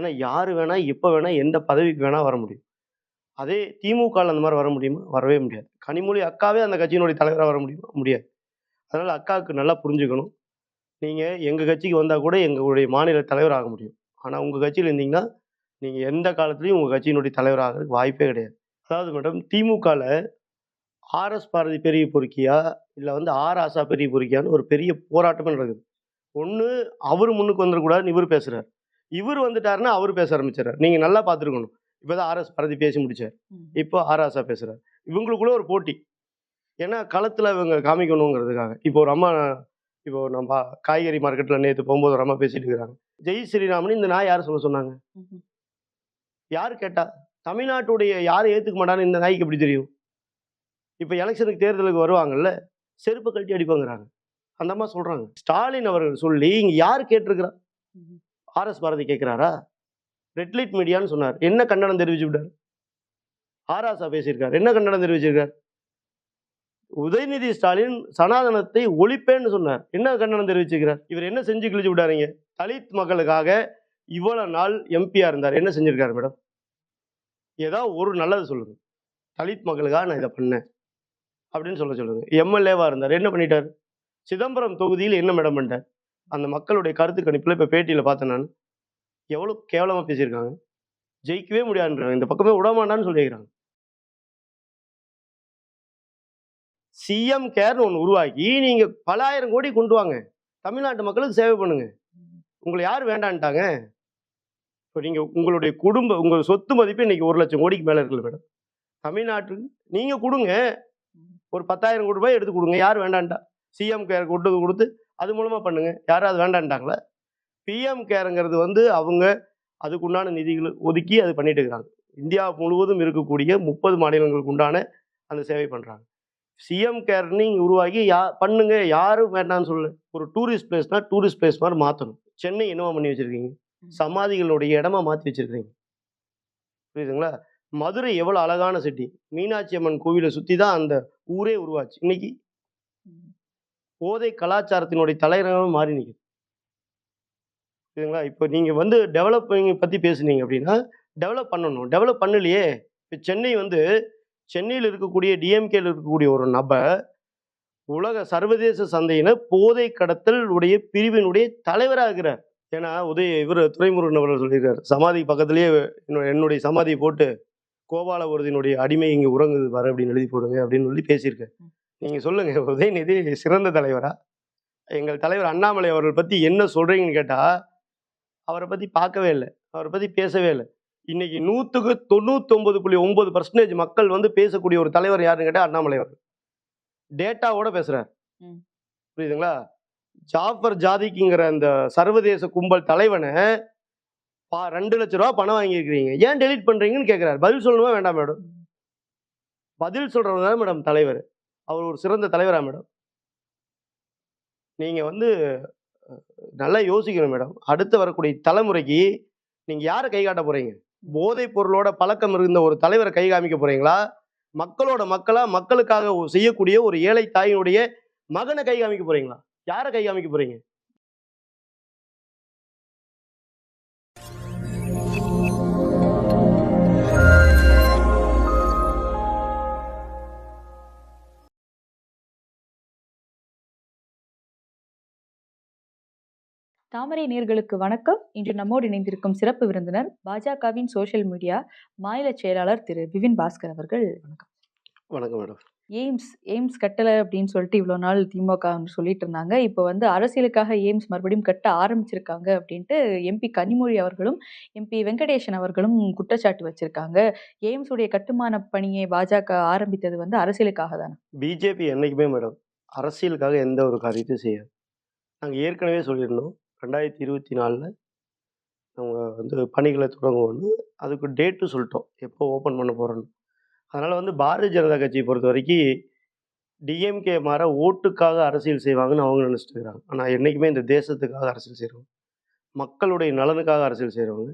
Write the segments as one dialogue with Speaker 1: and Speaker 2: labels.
Speaker 1: ஏன்னா யார் வேணால் எப்போ வேணால் எந்த பதவிக்கு வேணால் வர முடியும். அதே திமுகவில் அந்த மாதிரி வர முடியுமா? வரவே முடியாது. கனிமொழி அக்காவே அந்த கட்சியினுடைய தலைவராக வர முடியுமா? முடியாது. அதனால் அக்காவுக்கு நல்லா புரிஞ்சுக்கணும். நீங்கள் எங்கள் கட்சிக்கு வந்தால் கூட எங்களுடைய மாநில தலைவர் ஆக முடியும். ஆனால் உங்கள் கட்சியில் இருந்தீங்கன்னா நீங்கள் எந்த காலத்துலையும் உங்கள் கட்சியினுடைய தலைவர் ஆகிறதுக்கு வாய்ப்பே கிடையாது. அதாவது மேடம் திமுகவில் ஆர்எஸ் பாரதி பெரிய பொறுக்கியா? இல்லை வந்து ஆர் ஆசா பெரிய பொறுக்கியான்னு ஒரு பெரிய போராட்டமே நடக்குது. ஒன்று அவர் முன்னுக்கு வந்துடக்கூடாதுன்னு இவர் பேசுகிறார் இவர் வந்துட்டாருன்னா அவர் பேச ஆரம்பிச்சிடறார். நீங்கள் நல்லா பார்த்துருக்கணும். இப்போ தான் ஆர்எஸ் பாரதி பேசி முடிச்சார். இப்போ ஆர் ஆசா பேசுகிறார் இவங்களுக்குள்ள ஒரு போட்டி. ஏன்னா களத்தில் இவங்க காமிக்கணுங்கிறதுக்காக. இப்போ ஒரு அம்மா இப்போ நம்ம காய்கறி மார்க்கெட்டில் நேற்று போகும்போது ஒரு அம்மா பேசிட்டு இருக்கிறாங்க ஜெய் ஸ்ரீராமன் இந்த நாய் யார் சொல்ல சொன்னாங்க? யார் கேட்டா? தமிழ்நாட்டுடைய யாரும் ஏற்றுக்க மாட்டான்னு இந்த நாய்க்கு எப்படி தெரியும்? இப்போ எலெக்ஷனுக்கு தேர்தலுக்கு வருவாங்கல்ல செருப்பு கழட்டி அடிப்பாங்கிறாங்க. அந்த அம்மா சொல்றாங்க. ஸ்டாலின் அவர்கள் சொல்லி இங்க யார் கேட்டிருக்கிறா? ஆர்எஸ் பாரதி கேட்குறாரா ரெட்லைட் மீடியான்னு சொன்னார். என்ன கண்டனம் தெரிவிச்சு விட்டார் ஆராசா பேசியிருக்கார். என்ன கண்டனம் தெரிவிச்சிருக்கார்? உதயநிதி ஸ்டாலின் சனாதனத்தை ஒழிப்பேன்னு சொன்னார். என்ன கண்டனம் தெரிவிச்சிருக்கிறார்? இவர் என்ன செஞ்சு கிழிச்சு விட்டாருங்க? தலித் மக்களுக்காக இவ்வளவு நாள் எம்பியா இருந்தார். என்ன செஞ்சிருக்காரு மேடம்? ஏதாவது ஒரு நல்லது சொல்லுங்க. தலித் மக்களுக்காக நான் இதை பண்ணேன். அப்படின்னு சொல்ல சொல்லுங்க. எம்எல்ஏவா இருந்தார். என்ன பண்ணிட்டார்? சிதம்பரம் தொகுதியில் என்ன மேடம் பண்ணிட்டார்? அந்த மக்களுடைய கருத்து கணிப்பில் இப்போ பேட்டியில் பார்த்தேன் நான். எவ்வளோ கேவலமாக பேசியிருக்காங்க. ஜெயிக்கவே முடியாதுன்றாங்க. இந்த பக்கமே விடமாட்டான்னு சொல்லியிருக்காங்க சிஎம் கேர்னு ஒன்று உருவாக்கி நீங்கள் பல ஆயிரம் கோடி கொண்டு வாங்க. தமிழ்நாட்டு மக்களுக்கு சேவை பண்ணுங்க. உங்களை யார் வேண்டான்ட்டாங்க? இப்போ நீங்கள் உங்களுடைய குடும்ப உங்கள் சொத்து மதிப்பு இன்னைக்கு ஒரு லட்சம் கோடிக்கு மேலே இருக்குல்ல மேடம். தமிழ்நாட்டுக்கு நீங்கள் கொடுங்க. ஒரு பத்தாயிரம் கோடி ரூபாய் எடுத்து கொடுங்க. யார் வேண்டான்ட்டா? சிஎம் கேர் கொண்டு வந்து கொடுத்து அது மூலமாக பண்ணுங்க. யாரும் அது வேண்டான்ட்டாங்களா பிஎம் கேருங்கிறது வந்து அவங்க அதுக்குண்டான நிதிகள் ஒதுக்கி அது பண்ணிட்டு இருக்கிறாங்க இந்தியா முழுவதும் இருக்கக்கூடிய முப்பது மாநிலங்களுக்கு உண்டான அந்த சேவை பண்ணுறாங்க சிஎம் கேர்னு உருவாகி யா பண்ணுங்க. யாரும் வேண்டாம்னு சொல்லு ஒரு டூரிஸ்ட் பிளேஸ்னா டூரிஸ்ட் பிளேஸ் மாதிரி மாற்றணும் சென்னை என்னவா பண்ணி வச்சிருக்கீங்க? சமாதிகளுடைய இடமா மாற்றி வச்சிருக்கீங்க. புரியுதுங்களா? மதுரை எவ்வளோ அழகான சிட்டி மீனாட்சி அம்மன் கோவிலை சுற்றி தான் அந்த ஊரே உருவாச்சு. இன்னைக்கு போதை கலாச்சாரத்தினுடைய தலைநகரம் மாறி நிற்குது சரிங்களா இப்போ நீங்கள் வந்து டெவலப்பிங் பற்றி பேசுனீங்க அப்படின்னா டெவலப் பண்ணணும். டெவலப் பண்ணலையே. இப்போ சென்னை வந்து சென்னையில் இருக்கக்கூடிய டிஎம்கேல இருக்கக்கூடிய ஒரு நபர் உலக சர்வதேச சந்தையில போதை கடத்தல் உடைய பிரிவினுடைய தலைவராகிறார். ஏன்னா உதய இவர் துறைமுருகன் அவர்கள் சொல்லியிருக்காரு. சமாதி பக்கத்திலேயே என்னுடைய என்னுடைய சமாதியை போட்டு கோபாலபுரத்தினுடைய அடிமை இங்கே உறங்குது பாரு அப்படின்னு எழுதி போடுங்க அப்படின்னு சொல்லி பேசியிருக்காரு. நீங்கள் சொல்லுங்க உதயநிதி சிறந்த தலைவரா? எங்கள் தலைவர் அண்ணாமலை அவர்கள் பற்றி என்ன சொல்றீங்கன்னு கேட்டால் அவரை பற்றி பார்க்கவே இல்லை. அவரை பற்றி பேசவே இல்லை. இன்னைக்கு நூற்றுக்கு தொண்ணூத்தொம்பது புள்ளி ஒன்பது பர்சன்டேஜ் மக்கள் வந்து பேசக்கூடிய ஒரு தலைவர் யாருன்னு கேட்டால் அண்ணாமலை அவர்கள். டேட்டாவோட பேசுறார்.
Speaker 2: ம்.
Speaker 1: புரியுதுங்களா? ஜாஃபர் ஜாதிக்குங்கிற அந்த சர்வதேச கும்பல் தலைவனை பா ரெண்டு லட்ச ரூபா பணம் வாங்கியிருக்கிறீங்க. ஏன் டெலீட் பண்றீங்கன்னு கேட்குறாரு பதில் சொல்லணுமா வேண்டாம் மேடம்? பதில் சொல்றவர் தான் மேடம் தலைவர். அவர் ஒரு சிறந்த தலைவரா மேடம். நீங்கள் வந்து நல்லா யோசிக்கணும் மேடம். அடுத்து வரக்கூடிய தலைமுறைக்கு நீங்கள் யாரை கை காட்ட போகிறீங்க போதைப் பொருளோட பழக்கம் இருந்த ஒரு தலைவரை கை காமிக்க போகிறீங்களா மக்களோட மக்களாக மக்களுக்காக செய்யக்கூடிய ஒரு ஏழை தாயினுடைய மகனை கை காமிக்க போகிறீங்களா யாரை கை காமிக்க போகிறீங்க
Speaker 2: தாமரை நேர்களுக்கு வணக்கம். இன்று நம்மோடு இணைந்திருக்கும் சிறப்பு விருந்தினர் பாஜகவின் சோஷியல் மீடியா மாநில செயலாளர் திரு விபின் பாஸ்கர் அவர்கள். வணக்கம்.
Speaker 1: வணக்கம் மேடம்.
Speaker 2: எய்ம்ஸ் எய்ம்ஸ் கட்டலை அப்படின்னு சொல்லிட்டு இவ்வளோ நாள் திமுக வந்து சொல்லிட்டு இருந்தாங்க. இப்போ வந்து அரசியலுக்காக எய்ம்ஸ் மறுபடியும் கட்ட ஆரம்பிச்சிருக்காங்க அப்படின்ட்டு எம்பி கனிமொழி அவர்களும் எம்பி வெங்கடேசன் அவர்களும் குற்றச்சாட்டு வச்சிருக்காங்க. எய்ம்ஸ் உடைய கட்டுமான பணியை பாஜக ஆரம்பித்தது வந்து அரசியலுக்காக தானே?
Speaker 1: பிஜேபி என்னைக்குமே மேடம் அரசியலுக்காக எந்த ஒரு காரியத்தையும் செய்யாது. நாங்கள் ஏற்கனவே சொல்லியிருந்தோம். ரெண்டாயிரத்தி இருபத்தி நாலில் அவங்க வந்து பணிகளை தொடங்குவோன்னு அதுக்கு டேட்டு சொல்லிட்டோம். எப்போ ஓப்பன் பண்ண போகிறோன்னு அதனால் வந்து பாரதிய ஜனதா கட்சியை பொறுத்த வரைக்கும் டிஎம்கே மாற ஓட்டுக்காக அரசியல் செய்வாங்கன்னு அவங்க நினச்சிட்டு இருக்கிறாங்க ஆனால் என்றைக்குமே இந்த தேசத்துக்காக அரசியல் செய்கிறவங்க மக்களுடைய நலனுக்காக அரசியல் செய்கிறவங்க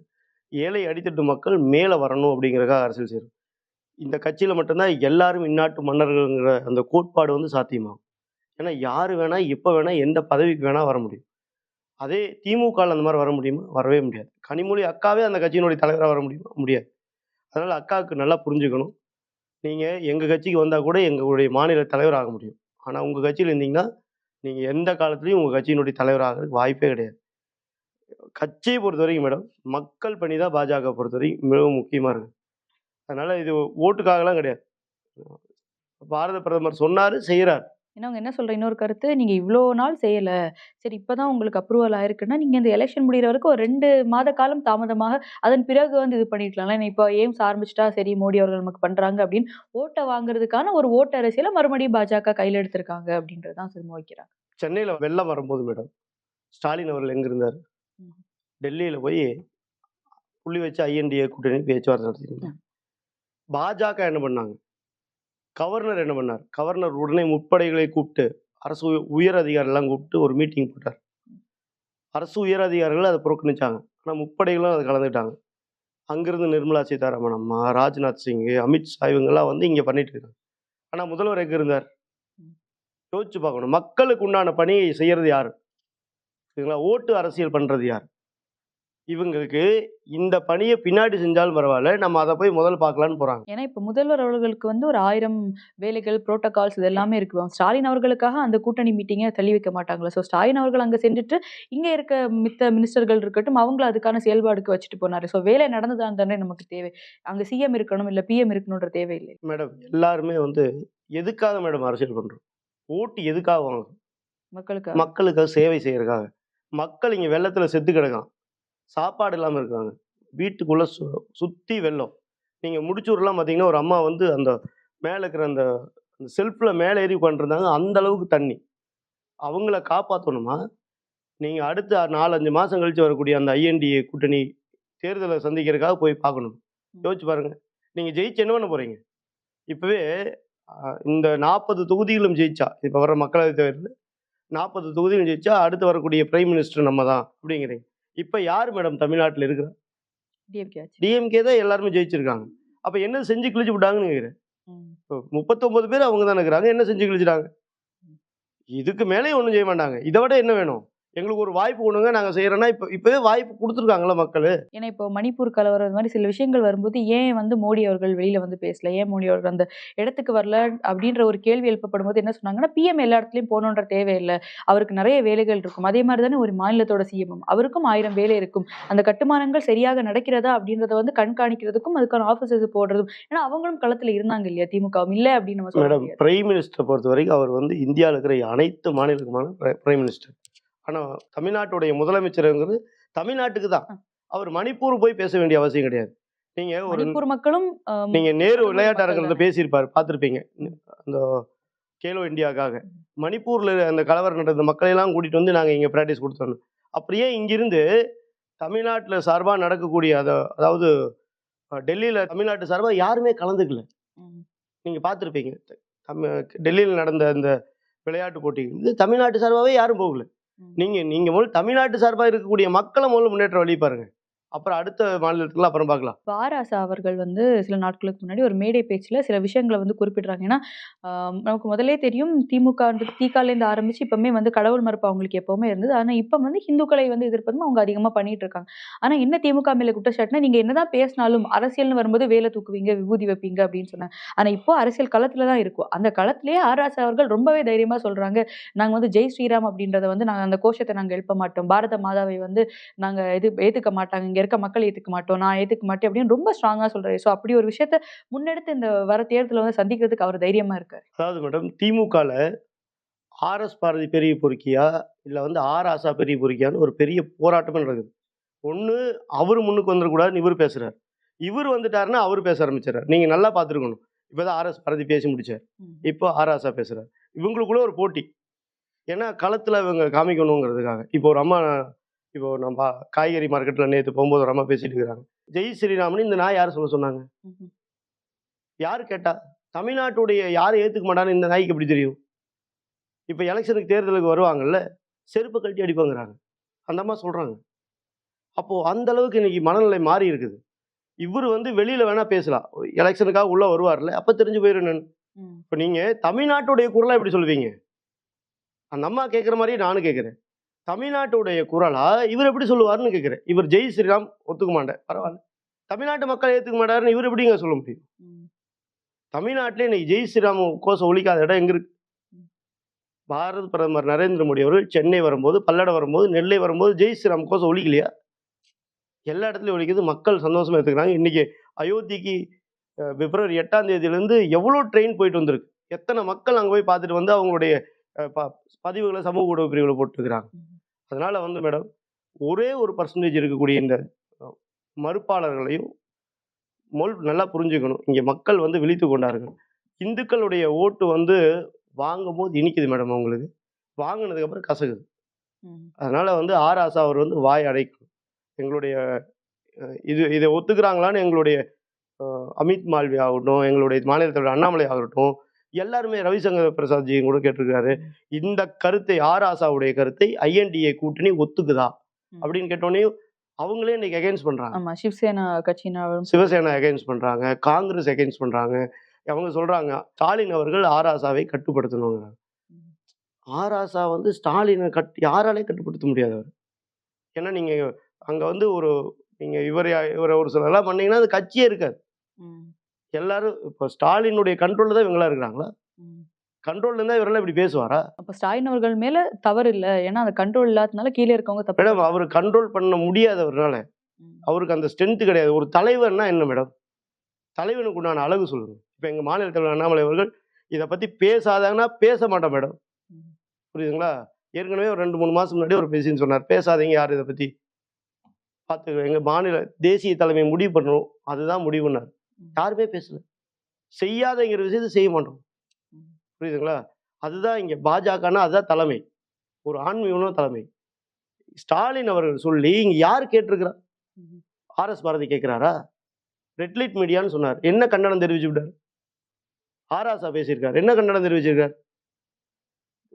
Speaker 1: ஏழை அடித்தட்டு மக்கள் மேலே வரணும் அப்படிங்கிறக்காக அரசியல் செய்கிறோம் இந்த கட்சியில் மட்டும்தான் எல்லாரும் இந்நாட்டு மன்னர்கள்ங்கிற அந்த கோட்பாடு வந்து சாத்தியமாகும். ஏன்னா யார் வேணால் எப்போ வேணால் எந்த பதவிக்கு வேணால் வர முடியும். அதே திமுகவில் அந்த மாதிரி வர முடியுமா? வரவே முடியாது. கனிமொழி அக்காவே அந்த கட்சியினுடைய தலைவராக வர முடியுமா? முடியாது. அதனால் அக்காவுக்கு நல்லா புரிஞ்சுக்கணும். நீங்கள் எங்கள் கட்சிக்கு வந்தால் கூட எங்களுடைய மாநில தலைவர் ஆக முடியும். ஆனால் உங்கள் கட்சியில் இருந்தீங்கன்னா நீங்கள் எந்த காலத்துலேயும் உங்கள் கட்சியினுடைய தலைவர் ஆகிறதுக்கு வாய்ப்பே கிடையாது. கட்சியை பொறுத்த வரைக்கும் மேடம் மக்கள் பணி தான் பாஜக பொறுத்த வரைக்கும் மிகவும் முக்கியமாக இருக்குது அதனால் இது ஓட்டுக்காகலாம் கிடையாது. பாரத பிரதமர் சொன்னார் செய்கிறார்
Speaker 2: ஏன்னா அவங்க என்ன சொல்ற இன்னொரு கருத்து நீங்க இவ்வளோ நாள் செய்யல. சரி இப்பதான் உங்களுக்கு அப்ரூவல் ஆயிருக்குன்னா நீங்க இந்த எலெக்ஷன் முடிகிற வரைக்கும் ஒரு ரெண்டு மாத காலம் தாமதமாக அதன் பிறகு வந்து இது பண்ணிருக்கலாம் இப்போ எய்ம்ஸ் ஆரம்பிச்சிட்டா சரி மோடி அவர்கள் நமக்கு பண்றாங்க அப்படின்னு ஓட்டை வாங்குறதுக்கான ஒரு ஓட்டு அரசியலை மறுபடியும் பாஜக கையில் எடுத்திருக்காங்க அப்படின்றதான் திரும்ப வைக்கிறாங்க.
Speaker 1: சென்னையில் வெள்ளம் வரும்போது மேடம் ஸ்டாலின் அவர்கள் எங்கே இருந்தார்?
Speaker 2: ம்.
Speaker 1: டெல்லியில் போய் புள்ளி வச்சு ஐஎன்டிஏ கூட்டணி பேச்சுவார்த்தை நடத்திருந்தாங்க பாஜக என்ன பண்ணாங்க? கவர்னர் என்ன பண்ணார்? கவர்னர் உடனே முப்படைகளை கூப்பிட்டு அரசு உயர் அதிகாரிலாம் கூப்பிட்டு ஒரு மீட்டிங் போட்டார். அரசு உயர் அதிகாரிகள் அதை புறக்கணிச்சாங்க. ஆனால் முப்படைகளும் அதை கலந்துக்கிட்டாங்க. அங்கேருந்து நிர்மலா சீதாராமன் அம்மா ராஜ்நாத் சிங் அமித்ஷா இவங்கெல்லாம் வந்து இங்கே பண்ணிட்டு இருக்காங்க. ஆனால் முதல்வர் எங்கே இருந்தார்? யோசிச்சு பார்க்கணும். மக்களுக்கு உண்டான பணியை செய்யறது யார்? சரிங்களா ஓட்டு அரசியல் பண்ணுறது யார்? இவங்களுக்கு இந்த பணியை பின்னாடி செஞ்சாலும் பரவாயில்ல நம்ம அதை போய் முதல்ல பார்க்கலான்னு போறாங்க.
Speaker 2: ஏன்னா இப்ப முதல்வர் அவர்களுக்கு வந்து ஒரு ஆயிரம் வேலைகள் புரோட்டோகால்ஸ் இது எல்லாமே இருக்கு. ஸ்டாலின் அவர்களுக்காக அந்த கூட்டணி மீட்டிங்கை தள்ளி வைக்க மாட்டாங்களா? ஸோ ஸ்டாலின் அவர்கள் அங்க சென்றுட்டு இங்க இருக்க மித்த மினிஸ்டர்கள் இருக்கட்டும் அவங்கள அதுக்கான செயல்பாடுக்கு வச்சுட்டு போனாரு. ஸோ வேலை நடந்ததான் தானே நமக்கு தேவை. அங்க சிஎம் இருக்கணும் இல்ல பிஎம் இருக்கணுன்ற தேவையில்லை.
Speaker 1: மேடம் எல்லாருமே வந்து எதுக்காக மேடம் அரசியல் பண்றோம்? ஓட்டு எதுக்காக வாங்குறோம்?
Speaker 2: மக்களுக்கு
Speaker 1: மக்களுக்காக சேவை செய்யறதுக்காக. மக்கள் இங்க வெள்ளத்துல செத்து கிடக்கான் சாப்பாடு இல்லாம இருக்காங்க. வீட்டுக்குள்ள சு சுத்தி வெள்ளம். நீங்க முடிச்சூர்லாம் பார்த்தீங்கன்னா ஒரு அம்மா வந்து அந்த மேலே இருக்கிற அந்த செல்ஃப்ல மேலே ஏறி உட்காந்துருந்தாங்க அந்த அளவுக்கு தண்ணி. அவங்கள காப்பாற்றணுமா நீங்க அடுத்த நாலஞ்சு மாசம் கழிச்சு வரக்கூடிய அந்த ஐஎன்டிஏ கூட்டணி தேர்தலை சந்திக்கிறதுக்காக போய் பார்க்கணும். யோசிச்சு பாருங்க. நீங்க ஜெயிச்சு என்ன பண்ண போறீங்க? இப்பவே இந்த நாற்பது தொகுதிகளும் ஜெயிச்சா இப்போ வர மக்களவை தேர்தலில் நாற்பது தொகுதிகளும் ஜெயிச்சா அடுத்து வரக்கூடிய பிரைம் மினிஸ்டர் நம்ம தான் அப்படிங்கிறீங்க. இப்போ யார் மேடம் தமிழ்நாட்டில் இருக்கிறா?
Speaker 2: டிஎம்கே
Speaker 1: தான் எல்லாருமே ஜெயிச்சிருக்காங்க. அப்போ என்ன செஞ்சு கிழிச்சு விட்டாங்கன்னு கேட்குறேன்
Speaker 2: ம்.
Speaker 1: இப்போ முப்பத்தொன்பது பேர் அவங்க தான் இருக்கிறாங்க. என்ன செஞ்சு கிழிச்சிட்டாங்க? இதுக்கு மேலே ஒன்றும் செய்ய மாட்டாங்க. இதை விட என்ன வேணும்? எங்களுக்கு ஒரு வாய்ப்பு கொடுங்க நாங்கள் செய்கிறோன்னா இப்போ இப்போவே வாய்ப்பு கொடுத்துருக்காங்களா மக்கள்.
Speaker 2: ஏன்னா இப்போ மணிப்பூர் கலவரம் இது மாதிரி சில விஷயங்கள் வரும்போது ஏன் வந்து மோடி அவர்கள் வெளியில வந்து பேசல? ஏன் மோடி அவர்கள் அந்த இடத்துக்கு வரல அப்படின்ற ஒரு கேள்வி எழுப்பப்படும் போது என்ன சொன்னாங்கன்னா பிஎம் எல்லா இடத்துலயும் போகணுன்ற தேவையில்லை. அவருக்கு நிறைய வேலைகள் இருக்கும். அதே மாதிரி தானே ஒரு மாநிலத்தோட சிஎம் அவருக்கும் ஆயிரம் வேலை இருக்கும். அந்த கட்டுமானங்கள் சரியாக நடக்கிறதா அப்படின்றத வந்து கண்காணிக்கிறதுக்கும் அதுக்கான ஆபீசர்ஸ் போடுறதும். ஏன்னா அவங்களும் களத்துல இருந்தாங்க இல்லையா? திமுக இல்ல அப்படின்னு நம்ம
Speaker 1: மேடம் பிரைம் மினிஸ்டரை பொறுத்த வரைக்கும் அவர் வந்து இந்தியாவில் இருக்கிற அனைத்து மாநிலத்துக்குமான பிரை- பிரைம் மினிஸ்டர் ஆனால் தமிழ்நாட்டுடைய முதலமைச்சருங்கிறது தமிழ்நாட்டுக்கு தான் அவர் மணிப்பூர் போய் பேச வேண்டிய அவசியம் கிடையாது. நீங்க ஒரு
Speaker 2: மக்களும் ஆம்,
Speaker 1: நீங்க நேரு
Speaker 2: மக்கள்
Speaker 1: விளையாட்டு
Speaker 2: மக்கள்
Speaker 1: அரங்கத்தில் பேசியிருப்பாரு பார்த்துருப்பீங்க. அந்த கேலோ இந்தியாக்காக. மணிப்பூர்ல அந்த கலவரம் நடந்த மக்களை எல்லாம் கூட்டிட்டு வந்து நாங்க இங்க பிராக்டிஸ் கொடுத்தோம் அப்படியே இங்கிருந்து தமிழ்நாட்டுல சார்பா நடக்கக்கூடிய அத அதாவது டெல்லியில தமிழ்நாட்டு சார்பா யாருமே கலந்துக்கல.
Speaker 2: ம்,
Speaker 1: நீங்க பார்த்துருப்பீங்க. தமிழ் டெல்லியில் நடந்த அந்த விளையாட்டு போட்டிகள் இது தமிழ்நாட்டு சார்பாகவே யாரும் போகல. நீங்க நீங்க முதல்ல தமிழ்நாட்டு சார்பாக இருக்கக்கூடிய மக்களை முதல்ல முன்னேற்ற வழி பாருங்க. அப்புறம் அடுத்த மாநிலத்துக்குலாம் அப்புறம் பார்க்கலாம்.
Speaker 2: பாராசா அவர்கள் வந்து சில நாட்களுக்கு முன்னாடி ஒரு மேடை பேச்சில் சில விஷயங்களை வந்து குறிப்பிடுறாங்க. ஏன்னா நமக்கு முதலே தெரியும் திமுக தீக்காலேருந்து ஆரம்பிச்சு இப்பவுமே வந்து கடவுள் மறுப்பு அவங்களுக்கு எப்பவுமே இருந்தது. ஆனால் இப்போ வந்து இந்துக்களை வந்து எதிர்ப்பதும் அவங்க அதிகமாக பண்ணிட்டு இருக்காங்க. ஆனால் என்ன திமுக மேல குற்றச்சாட்டுனா நீங்க என்னதான் பேசினாலும் அரசியல்னு வரும்போது வேலை தூக்குவீங்க விபூதி வைப்பீங்க அப்படின்னு சொன்னாங்க ஆனால் இப்போ அரசியல் களத்துல தான் இருக்கும் அந்த களத்திலேயே ஆர் அவர்கள் ரொம்பவே தைரியமா சொல்றாங்க. நாங்கள் வந்து ஜெய் ஸ்ரீராம் அப்படின்றத வந்து நாங்கள் அந்த கோஷத்தை நாங்கள் எழுப்ப மாட்டோம். பாரத மாதாவை வந்து நாங்கள் இது ஏற்றுக்க மாட்டாங்க இங்க இருக்க மக்கள் ஏத்துக்க மாட்டோம் நான் ஏத்துக்க மாட்டேன் அப்படின்னு ரொம்ப ஸ்ட்ராங்கா சொல்றாரு. சோ அப்படி ஒரு விஷயத்த முன்னெடுத்து இந்த வர தேர்தலை வந்து சந்திக்கிறதுக்கு அவர் தைரியமா இருக்காரு.
Speaker 1: அதாவது மேடம் திமுகல ஆர்எஸ் பாரதி பெரிய பொறுக்கியா இல்லை வந்து ஆர் ஆசா பெரிய பொறுக்கியான்னு ஒரு பெரிய போராட்டமே நடக்குது. ஒன்று அவர் முன்னுக்கு வந்துடக்கூடாதுன்னு இவர் பேசுறாரு. இவர் வந்துட்டாருன்னா அவர் பேச ஆரம்பிச்சிடறாரு. நீங்கள் நல்லா பார்த்துருக்கணும் இப்போ தான் ஆர்எஸ் பாரதி பேசி முடிச்சார். இப்போ ஆர் ஆசா பேசுறாரு. இவங்களுக்குள்ள ஒரு போட்டி. ஏன்னா களத்தில் இவங்க காமிக்கணுங்கிறதுக்காக. இப்போ ஒரு அம்மா இப்போ நம்ம காய்கறி மார்க்கெட்டில் நேற்று போகும்போது ஒரு அம்மா பேசிட்டு இருக்கிறாங்க ஜெய் ஸ்ரீராமன் இந்த நாய் யார் சொல்ல சொன்னாங்க. யார் கேட்டா? தமிழ்நாட்டுடைய யாரும் ஏத்துக்க மாட்டான்னு இந்த நாய்க்கு எப்படி தெரியும்? இப்போ எலெக்ஷனுக்கு தேர்தலுக்கு வருவாங்கல்ல செருப்பு கழட்டி அடிப்பாங்கிறாங்க. அந்த அம்மா சொல்றாங்க. அப்போ அந்த அளவுக்கு இன்னைக்கு மனநிலை மாறி இருக்குது. இவர் வந்து வெளியில வேணா பேசலாம். எலெக்ஷனுக்காக உள்ள வருவார்ல அப்ப தெரிஞ்சு போயிடும் நான். இப்போ நீங்க தமிழ்நாட்டுடைய குரலா எப்படி சொல்லுவீங்க? அந்த அம்மா கேட்குற மாதிரியே நானும் கேட்குறேன் தமிழ்நாட்டுடைய குரலா? இவர் எப்படி சொல்லுவாருன்னு கேட்குறேன் இவர் ஜெய் ஸ்ரீராம் ஒத்துக்க மாட்டேன் பரவாயில்ல. தமிழ்நாட்டு மக்கள் ஏற்றுக்க மாட்டாருன்னு இவர் எப்படிங்க சொல்ல முடியும். தமிழ்நாட்டிலே இன்னைக்கு ஜெய் ஸ்ரீராம் கோஷம் ஒழிக்காத இடம் எங்க இருக்கு? பாரத பிரதமர் நரேந்திர மோடி அவர்கள் சென்னை வரும்போது பல்லடம் வரும்போது நெல்லை வரும்போது ஜெய் ஸ்ரீராம் கோஷம் ஒழிக்கலையா? எல்லா இடத்துலையும் ஒழிக்குது மக்கள் சந்தோஷமா எடுத்துக்கிறாங்க இன்னைக்கு அயோத்திக்கு பிப்ரவரி எட்டாம் தேதியிலேருந்து எவ்வளோ ட்ரெயின் போயிட்டு வந்திருக்கு? எத்தனை மக்கள் அங்கே போய் பார்த்துட்டு வந்து அவங்களுடைய பதிவுகளை சமூக ஊடக பிரிவில் போட்டுருக்கிறாங்க அதனால வந்து மேடம் ஒரே ஒரு பர்சன்டேஜ் இருக்கக்கூடிய இந்த மறுப்பாளர்களையும் மொல் நல்லா புரிஞ்சுக்கணும். இங்கே மக்கள் வந்து விழித்து கொண்டார்கள். இந்துக்களுடைய ஓட்டு வந்து வாங்கும் போது இனிக்குது மேடம் அவங்களுக்கு. வாங்கினதுக்கு அப்புறம் கசகுது. அதனால வந்து ஆர் ஆசா அவர் வந்து வாய் அடைக்கணும் எங்களுடைய இது இதை ஒத்துக்கிறாங்களான்னு எங்களுடைய அமித் மால்வி ஆகட்டும் எங்களுடைய மாநில தலைவர் அண்ணாமலை ஆகட்டும் எல்லாருமே ரவிசங்கர் பிரசாத்ஜியும் கூட கேட்டிருக்காரு இந்த கருத்தை ஆர் ஆசாவுடைய கருத்தை ஐஎன்டிஏ கூட்டணி ஒத்துக்குதா. அப்படின்னு கேட்டோன்னே அவங்களே இன்னைக்கு அகைன்ஸ்ட் பண்றாங்க
Speaker 2: ஆமா சிவசேனா கட்சியினரும்
Speaker 1: சிவசேனா அகைன்ஸ்ட் பண்றாங்க காங்கிரஸ் அகைன்ஸ்ட் பண்றாங்க அவங்க சொல்றாங்க ஸ்டாலின் அவர்கள் ஆர் ஆசாவை கட்டுப்படுத்தணுங்க
Speaker 2: ம்.
Speaker 1: ஆர் ஆசா வந்து ஸ்டாலினை கட் யாராலே கட்டுப்படுத்த முடியாது அவர் ஏன்னா நீங்க அங்க வந்து ஒரு நீங்க இவர் இவரை ஒரு சிலர்லாம் பண்ணீங்கன்னா அது கட்சியே இருக்காது. எல்லாரும் இப்போ ஸ்டாலினுடைய கண்ட்ரோல்ல தான் இவங்களா இருக்கிறாங்களா?
Speaker 2: ம்.
Speaker 1: கண்ட்ரோல்ல இருந்தா இவரெல்லாம் இப்படி பேசுவாரா?
Speaker 2: அப்ப ஸ்டாலின் அவர்கள் மேல தவறு இல்ல. ஏன்னா அந்த கண்ட்ரோல் இல்லாதனால கீழே இருக்கவங்க தப்பு
Speaker 1: மேடம் அவர் கண்ட்ரோல் பண்ண முடியாதவர்னால. அவருக்கு அந்த ஸ்ட்ரென்த் கிடையாது. ஒரு தலைவர்னா என்ன மேடம்? தலைவனுக்கு உண்டான அழகு சொல்லுங்க. இப்போ எங்க மாநில தலைவர் அண்ணாமலை அவர்கள் இதை பத்தி பேசாதாங்கன்னா பேச மாட்டோம் மேடம். புரியுதுங்களா? ஏற்கனவே ஒரு ரெண்டு மூணு மாசம் முன்னாடி ஒரு பேசின்னு சொன்னார். பேசாதீங்க யார் இதை பத்தி. பார்த்து எங்க மாநில தேசிய தலைமை முடிவு பண்ணணும். அதுதான் முடிவுன்னார். யாருமே பேசல. செய்யாதங்கிற விஷயத்தை செய்ய மாட்டோம். புரியுதுங்களா? அதுதான் இங்க பாஜகனா அதுதான் தலைமை. ஒரு ஆன்மீகம் தலைமை. ஸ்டாலின் அவர்கள் சொல்லி இங்க யார் கேட்டிருக்கிறா. ஆர்எஸ் பாரதி கேட்கிறாரா? ரெட் லைட் மீடியான்னு சொன்னார். என்ன கண்டனம் தெரிவிச்சு விட்டார் ஆராசா பேசியிருக்கார். என்ன கண்டனம் தெரிவிச்சிருக்கார்?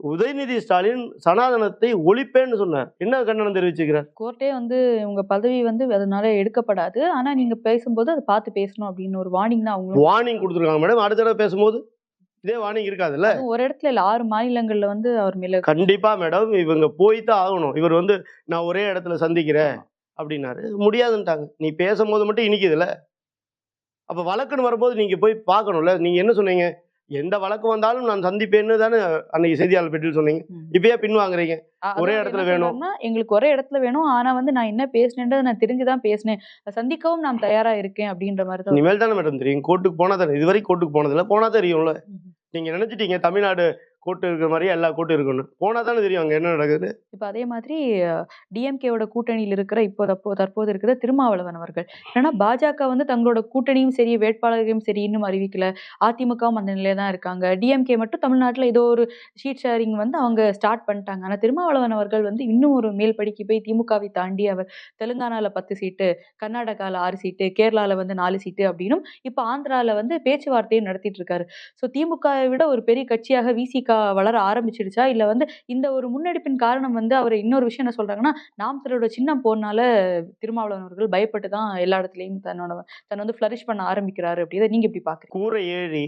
Speaker 1: உதயநிதி ஸ்டாலின் சனாதனத்தை ஒழிப்பேன்னு சொன்னார். என்ன கண்டனம் தெரிவிச்சிருக்கிறார்
Speaker 2: கோர்ட்டே வந்து உங்க பதவி வந்து அதனால எடுக்கப்படாது. ஆனா நீங்க பேசும்போது அதை பார்த்து பேசணும் அப்படின்னு ஒரு வார்னிங் தான் அவங்களும்
Speaker 1: வார்னிங் கொடுத்துருக்காங்க மேடம் அடுத்த தடவை பேசும்போது இதே வார்னிங் இருக்காதுல்ல?
Speaker 2: ஒரு இடத்துல இல்ல ஆறு மாநிலங்கள்ல வந்து அவர் மேல
Speaker 1: கண்டிப்பா மேடம் இவங்க போய் தான் ஆகணும். இவர் வந்து நான் ஒரே இடத்துல சந்திக்கிறேன் அப்படின்னாரு. முடியாதுன்ட்டாங்க. நீ பேசும்போது மட்டும் இனிக்குதுல்ல? அப்ப வழக்குன்னு வரும்போது நீங்க போய் பார்க்கணும்ல. நீங்க என்ன சொன்னீங்க? எந்த வழக்கு வந்தாலும் நான் சந்திப்பேன்னு தானே அன்னைக்கு செய்தியாளர் பெட்டியில் சொன்னீங்க. இப்பயே பின்வாங்குறீங்க.
Speaker 2: அ-
Speaker 1: ஒரே இடத்துல வேணும்.
Speaker 2: எங்களுக்கு ஒரே இடத்துல வேணும். ஆனா வந்து நான் என்ன பேசினேன்றதை நான் தெரிஞ்சுதான் பேசினேன். சந்திக்கவும் நான் தயாரா இருக்கேன் அப்படின்ற மாதிரி தான்
Speaker 1: இனிமேல் தானே மேடம் தெரியும். கோர்ட்டுக்கு போனா தானே இது வரைக்கும் கோர்ட்டுக்கு போனதில்ல. போனா தெரியும்ல. நீங்க நினைச்சிட்டீங்க தமிழ்நாடு கூட்டு இருக்கிற மாதிரியே எல்லா கோர்ட்டும் இருக்கணும். போனா தானே தெரியும் அங்கே என்ன நடக்குது
Speaker 2: இப்போ அதே மாதிரி டிஎம்கேவோட கூட்டணியில் இருக்கிற இப்போ தற்போ தற்போது இருக்கிற திருமாவளவன் அவர்கள். ஏன்னா பாஜக வந்து தங்களோட கூட்டணியும் சரி வேட்பாளரையும் சரி இன்னும் அறிவிக்கல. அதிமுகவும் அந்த நிலையில தான் இருக்காங்க. டிஎம்கே மட்டும் தமிழ்நாட்டில் ஏதோ ஒரு ஷீட் ஷேரிங் வந்து அவங்க ஸ்டார்ட் பண்ணிட்டாங்க. ஆனால் திருமாவளவன் அவர்கள் வந்து இன்னும் ஒரு மேல் படிக்கு போய் திமுகவை தாண்டி அவர் தெலுங்கானாவில் பத்து சீட்டு கர்நாடகாவில் ஆறு சீட்டு கேரளாவில் வந்து நாலு சீட்டு அப்படின்னும் இப்போ ஆந்திராவில் வந்து பேச்சுவார்த்தையும் நடத்திட்டு இருக்காரு. ஸோ திமுகவை விட ஒரு பெரிய கட்சியாக விசிக வளர ஆரம்பிச்சிடுச்சா? இல்லை வந்து இந்த ஒரு முன்னெடுப்பின் காரணம் வந்து அவர் இன்னொரு விஷயம் என்ன சொல்கிறாங்கன்னா நாம் தன்னோட சின்னம் போனால திருமாவளவன் அவர்கள் பயப்பட்டு தான் எல்லா இடத்துலையும் தன்னோட தன்னை வந்து ஃப்ளரிஷ் பண்ண ஆரம்பிக்கிறாரு அப்படிங்கிறத நீங்கள் எப்படி பாக்குறீங்க?
Speaker 1: கூரை ஏறி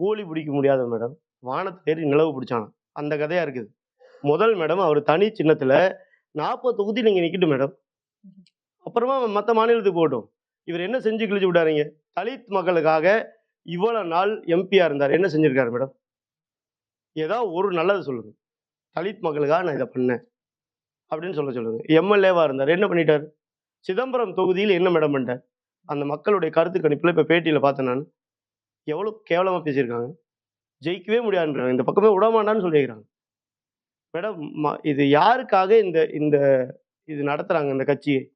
Speaker 1: கூலி பிடிக்க முடியாத மேடம். வானத்தை ஏறி நிலவு பிடிச்சானா அந்த கதையாக இருக்குது. முதல் மேடம் அவர் தனி சின்னத்தில் நாற்பது தொகுதி நீங்கள் நிற்கட்டும் மேடம். அப்புறமா மற்ற மாநிலத்துக்கு போட்டோம் இவர் என்ன செஞ்சு கிழிச்சு விட்டாருங்க? தலித் மக்களுக்காக இவ்வளோ நாள் எம்பியாக இருந்தார். என்ன செஞ்சுருக்காரு மேடம்? ஏதாவது ஒரு நல்லது சொல்லுங்கள் தலித் மக்களுக்காக நான் இதை பண்ணேன். அப்படின்னு சொல்ல சொல்லுங்கள் எம்எல்ஏவா இருந்தார். என்ன பண்ணிட்டார்? சிதம்பரம் தொகுதியில் என்ன மேடம் பண்ணிட்டார்? அந்த மக்களுடைய கருத்து கணிப்பில் இப்போ பேட்டியில் பார்த்தேன் நான். எவ்வளோ கேவலமாக பேசியிருக்காங்க. ஜெயிக்கவே முடியாதுன்றாங்க. இந்த பக்கமே விடமாட்டான்னு சொல்லியிருக்காங்க. மேடம் ம- இது யாருக்காக இந்த இந்த இது நடத்துகிறாங்க இந்த கட்சியை?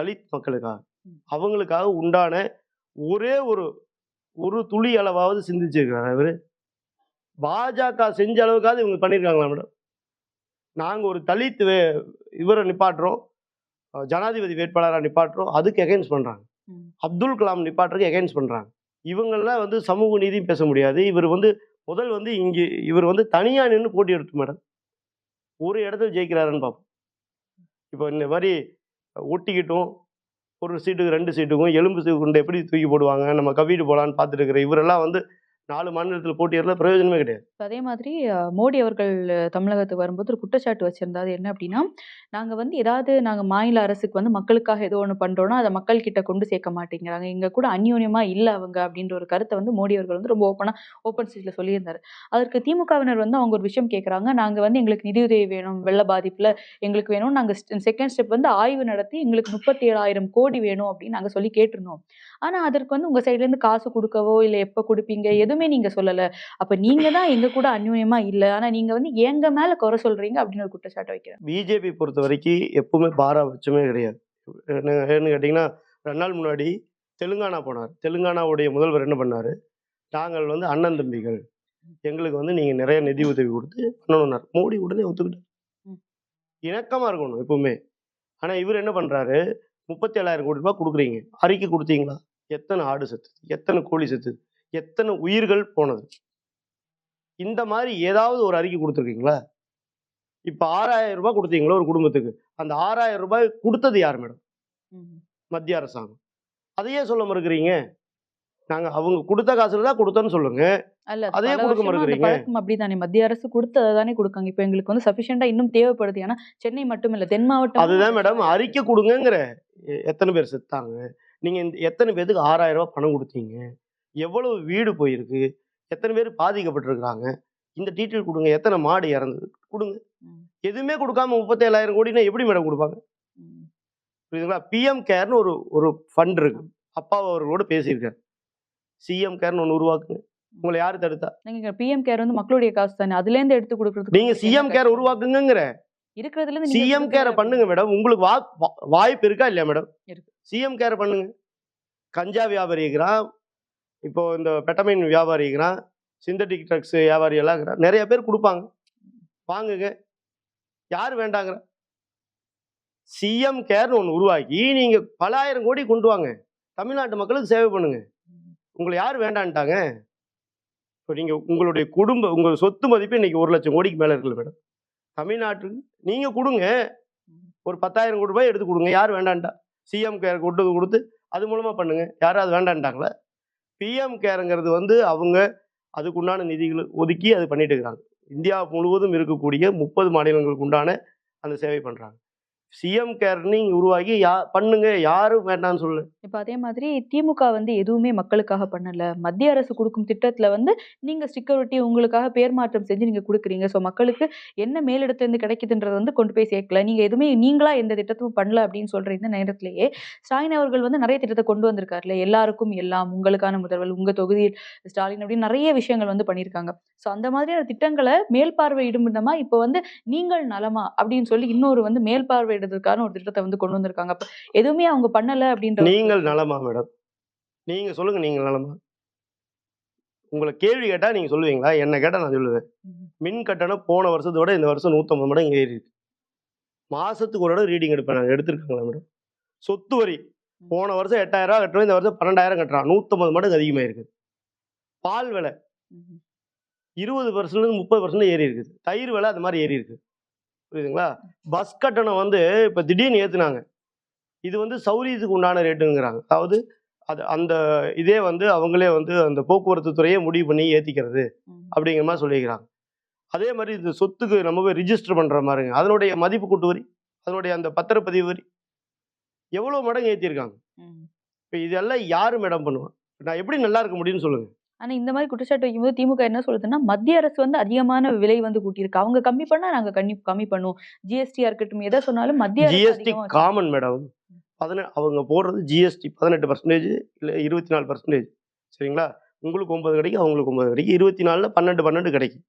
Speaker 1: தலித் மக்களுக்காக. அவங்களுக்காக உண்டான ஒரே ஒரு ஒரு துளி அளவாவது சிந்திச்சிருக்கிறார் அவர் பாஜக செஞ்ச அளவுக்காவது இவங்க பண்ணியிருக்காங்களா மேடம்? நாங்க ஒரு தலித் வே இவரை நிப்பாட்டுறோம். ஜனாதிபதி வேட்பாளராக நிப்பாட்டுறோம். அதுக்கு எகைன்ஸ்ட் பண்றாங்க.
Speaker 2: ம்.
Speaker 1: அப்துல் கலாம் நிப்பாட்டுறதுக்கு எகைன்ஸ்ட் பண்றாங்க. இவங்கெல்லாம் வந்து சமூக நீதியும் பேச முடியாது. இவர் வந்து முதல் வந்து இங்கே இவர் வந்து தனியா நின்று போட்டி எடுத்து மேடம். ஒரு இடத்துல ஜெயிக்கிறாருன்னு பார்ப்போம் இப்போ இந்த மாதிரி ஒட்டிக்கிட்டும் ஒரு சீட்டுக்கு ரெண்டு சீட்டுக்கும் எலும்பு சீட்டு கொண்டு எப்படி தூக்கி போடுவாங்க நம்ம கவிட்டு போலான்னு பார்த்துட்டு இருக்கிற இவரெல்லாம் வந்து நாலு மாநிலத்தில் போட்டியிடல பிரயோஜனமே கிடையாது.
Speaker 2: அதே மாதிரி மோடி அவர்கள் தமிழகத்துக்கு வரும்போது ஒரு குற்றச்சாட்டு வச்சிருந்தாரு. என்ன அப்படின்னா நாங்கள் வந்து ஏதாவது நாங்கள் மாநில அரசுக்கு வந்து மக்களுக்காக ஏதோ ஒன்று பண்ணுறோன்னா அதை மக்கள் கிட்ட கொண்டு சேர்க்க மாட்டேங்கிறாங்க. எங்கள் கூட அந்யோன்யமாக இல்லை அவங்க அப்படின்ற ஒரு கருத்தை வந்து மோடி அவர்கள் வந்து ரொம்ப ஓப்பனாக ஓப்பன் ஸ்டேஜ்ல சொல்லியிருந்தார். அதற்கு திமுகவினர் வந்து அவங்க ஒரு விஷயம் கேட்குறாங்க நாங்கள் வந்து எங்களுக்கு நிதியுதவி வேணும் வெள்ள பாதிப்பில் எங்களுக்கு வேணும் நாங்கள் செகண்ட் ஸ்டெப் வந்து ஆய்வு நடத்தி எங்களுக்கு முப்பத்தி ஏழாயிரம் கோடி வேணும் அப்படின்னு நாங்கள் சொல்லி கேட்டிருந்தோம். ஆனால் அதற்கு வந்து உங்கள் சைட்லேருந்து காசு கொடுக்கவோ இல்லை எப்போ கொடுப்பீங்க எதுவும் நீங்க சொல்லல. அப்ப நீங்க தான் எங்க கூட அந்யோன்யமா இல்ல. ஆனா நீங்க வந்து எங்க மேல குறை சொல்றீங்க அப்படின்னு ஒரு குற்றச்சாட்டு வைக்கிறேன்.
Speaker 1: பிஜேபி பொறுத்த வரைக்கும் எப்பவுமே பாராபட்சமே கிடையாது. என்ன ஏன்னு கேட்டிங்கன்னா ரெண்டு நாள் முன்னாடி தெலுங்கானா போனார். தெலுங்கானாவுடைய முதல்வர் என்ன பண்ணார்? நாங்கள் வந்து அண்ணன் தம்பிகள். எங்களுக்கு வந்து நீங்கள் நிறைய நிதி உதவி கொடுத்து பண்ணணும்னார் மோடி உடனே ஒத்துக்கிட்டார். இணக்கமாக இருக்கணும் எப்பவுமே. ஆனால் இவர் என்ன பண்ணுறாரு முப்பத்தி ஏழாயிரம் கோடி ரூபாய் கொடுக்குறீங்க. அறிக்கை கொடுத்தீங்களா? எத்தனை ஆடு செத்து எத்தனை கோழி செத்து எத்தனை உயிர்கள் போனது? இந்த மாதிரி ஏதாவது ஒரு அறிக்கை கொடுத்துருக்கீங்களா? இப்போ ஆறாயிரம் ரூபாய் கொடுத்தீங்களா ஒரு குடும்பத்துக்கு. அந்த ஆறாயிரம் ரூபாய் கொடுத்தது யார் மேடம்? மத்திய அரசாங்கம். அதையே சொல்ல மறுக்கிறீங்க? நாங்கள் அவங்க கொடுத்த காசுல தான் கொடுத்தோன்னு சொல்லுங்க.
Speaker 2: அல்ல
Speaker 1: அதே
Speaker 2: பல
Speaker 1: கொடுக்க மறுக்கிறீங்க.
Speaker 2: அப்படிதானே. மத்திய அரசு கொடுத்ததை தானே கொடுக்காங்க. இப்ப எங்களுக்கு வந்து சஃபிஷியண்டா இன்னும் தேவைப்படுது. ஏன்னா சென்னை மட்டும் இல்ல தென் மாவட்டம்
Speaker 1: அதுதான் மேடம். அறிக்கை கொடுங்கங்கிற எத்தனை பேர் செத்தாங்க? நீங்க எத்தனை பேருக்கு ஆறாயிரம் ரூபாய் பணம் கொடுத்தீங்க? எவ்வளவு வீடு போயிருக்கு? எத்தனை பேர் பாதிக்கப்பட்டிருக்கிறாங்க? இந்த டீட்டெயில் கொடுங்க. எத்தனை மாடு இறந்தது? கொடுங்க. எதுவுமே கொடுக்காம முப்பத்தேழாயிரம் கோடினா எப்படி மேடம் கொடுப்பாங்க. புரியுதுங்களா? பிஎம் கேர்னு ஒரு ஒரு ஃபண்ட் இருக்கு. அப்பா அவர்களோட பேசியிருக்காரு. சிஎம் கேர்னு ஒன்று உருவாக்குங்க. உங்களை யாரு தடுத்தா?
Speaker 2: நீங்க பிஎம் கேர் வந்து மக்களுடைய காசு தானே? அதுல இருந்து எடுத்து கொடுக்கறதுக்கு
Speaker 1: நீங்க சிஎம் கேர்? உருவாக்குங்கிற
Speaker 2: இருக்கிறதுல இருந்து
Speaker 1: சிஎம் கேரை
Speaker 2: கொடுக்கறது
Speaker 1: பண்ணுங்க மேடம். உங்களுக்கு வா வாய்ப்பு இருக்கா இல்லையா மேடம். சிஎம் கேரை பண்ணுங்க. கஞ்சா வியாபாரி இருக்கிறான். இப்போ இந்த பெட்டமைன் வியாபாரி சிந்தட்டிக் ட்ரக்ஸ் வியாபாரி எல்லாம் இருக்கிறான் நிறைய பேர் கொடுப்பாங்க. வாங்குங்க. யார் வேண்டாங்கிற? சிஎம் கேர்னு ஒன்று உருவாக்கி நீங்கள் பல ஆயிரம் கோடி கொண்டு வாங்க. தமிழ்நாட்டு மக்களுக்கு சேவை பண்ணுங்க. உங்களை யார் வேண்டான்ட்டாங்க? இப்போ நீங்கள் உங்களுடைய குடும்ப உங்கள் சொத்து மதிப்பு இன்னைக்கு ஒரு லட்சம் கோடிக்கு மேலே இருக்குல்ல மேடம். தமிழ்நாட்டுக்கு நீங்கள் கொடுங்க. ஒரு பத்தாயிரம் கோடி ரூபாய் எடுத்து கொடுங்க. யார் வேண்டான்ட்டா? சிஎம் கேர் கொண்டு கொடுத்து அது மூலமாக பண்ணுங்க. யாராவது வேண்டான்ட்டாங்களா? பிஎம் கேருங்கிறது வந்து அவங்க அதுக்குண்டான நிதிகளை ஒதுக்கி அது பண்ணிட்டு இருக்கிறாங்க. இந்தியா முழுவதும் இருக்கக்கூடிய முப்பது மாநிலங்களுக்கு உண்டான அந்த சேவை பண்ணுறாங்க சிஎம் கேர்னிங் உருவாகி யா பண்ணுங்க யாரும் வேண்டாம்னு சொல்லு.
Speaker 2: இப்போ அதே மாதிரி திமுக வந்து எதுவுமே மக்களுக்காக பண்ணல. மத்திய அரசு கொடுக்கும் திட்டத்துல வந்து நீங்க ஸ்டிக்கர் ஒட்டி உங்களுக்காக பேர் மாற்றம் செஞ்சு நீங்க கொடுக்குறீங்க. ஸோ மக்களுக்கு என்ன மேலிடத்துல இருந்து கிடைக்குதுன்றத வந்து கொண்டு போய் சேர்க்கல. நீங்க எதுவுமே நீங்களா எந்த திட்டத்தும் பண்ணல அப்படின்னு சொல்ற இந்த நேரத்திலேயே ஸ்டாலின் அவர்கள் வந்து நிறைய திட்டத்தை கொண்டு வந்திருக்காருல்ல. எல்லாருக்கும் எல்லாம் உங்களுக்கான முதல்வர் உங்க தொகுதியில் ஸ்டாலின் அப்படின்னு நிறைய விஷயங்கள் வந்து பண்ணியிருக்காங்க. ஸோ அந்த மாதிரியான திட்டங்களை மேல்பார்வையிடும் விதமா இப்போ வந்து நீங்கள் நலமா அப்படின்னு சொல்லி இன்னொரு வந்து மேல்பார்வையிடுறதுக்கான ஒரு திட்டத்தை வந்து கொண்டு வந்திருக்காங்க. அப்ப எதுவுமே அவங்க பண்ணல அப்படின்ற
Speaker 1: நீங்கள் நலமா மேடம்? நீங்க சொல்லுங்க நீங்கள் நலமா? உங்களை கேள்வி கேட்டா நீங்க சொல்லுவீங்களா? என்ன கேட்டா நான் சொல்லுவேன். மின் கட்டணம் போன வருஷத்தை விட இந்த வருஷம் நூற்றம்பது மடங்கு ஏறி இருக்கு. மாசத்துக்கு ஒரு இடம் ரீடிங் எடுப்பேன் நாங்கள் எடுத்திருக்காங்களா மேடம்? சொத்து வரி. போன வருஷம் எட்டாயிரம் ரூபா கட்டுறோம் இந்த வருஷம் பன்னெண்டாயிரம் கட்டுறான் நூற்றம்பது மடங்கு அதிகமாக இருக்குது பால் விலை. இருபது பர்சன்ட் முப்பது பர்சன்ட் ஏறி இருக்குது. தயிர் விலை அது மாதிரி ஏறி இருக்கு. புரியுதுங்களா? பஸ் கட்டணம் வந்து இப்போ திடீர்னு ஏற்றுனாங்க இது வந்து சௌரியத்துக்கு உண்டான ரேட்டுங்கிறாங்க. அதாவது அது அந்த இதே வந்து அவங்களே வந்து அந்த போக்குவரத்து துறையே முடிவு பண்ணி ஏற்றிக்கிறது. அப்படிங்கிற மாதிரி சொல்லிக்கிறாங்க. அதே மாதிரி இந்த சொத்துக்கு நம்ம போய் ரிஜிஸ்டர் பண்ணுற மாதிரிங்க. அதனுடைய மதிப்பு கூட்டு வரி அதனுடைய அந்த பத்திரப்பதிவு வரி எவ்வளோ மடங்கு ஏற்றிருக்காங்க. இப்போ இதெல்லாம் யார் மேடம் பண்ணுவா? நான் எப்படி நல்லா இருக்க முடியும்னு சொல்லுங்க.
Speaker 2: ஆனா இந்த மாதிரி குற்றச்சாட்டு வைக்கும்போது திமுக என்ன சொல்லுதுன்னா மத்திய அரசு வந்து அதிகமான விலை வந்து கூட்டியிருக்கு. அவங்க கம்மி பண்ணா நாங்க கம்மி கம்மி பண்ணுவோம். ஜிஎஸ்டியா இருக்கட்டும் எதை சொன்னாலும் மத்திய
Speaker 1: ஜிஎஸ்டி. காமன் மேடம் பதினெ அவங்க போடுறது ஜிஎஸ்டி பதினெட்டு பர்சன்டேஜ் இல்லை இருபத்தி நாலு பர்சன்டேஜ் சரிங்களா? உங்களுக்கு ஒன்பது கிடைக்கும் அவங்களுக்கு ஒன்பது கிடைக்கும். இருபத்தி நாலில் பன்னெண்டு பன்னெண்டு கிடைக்கும்.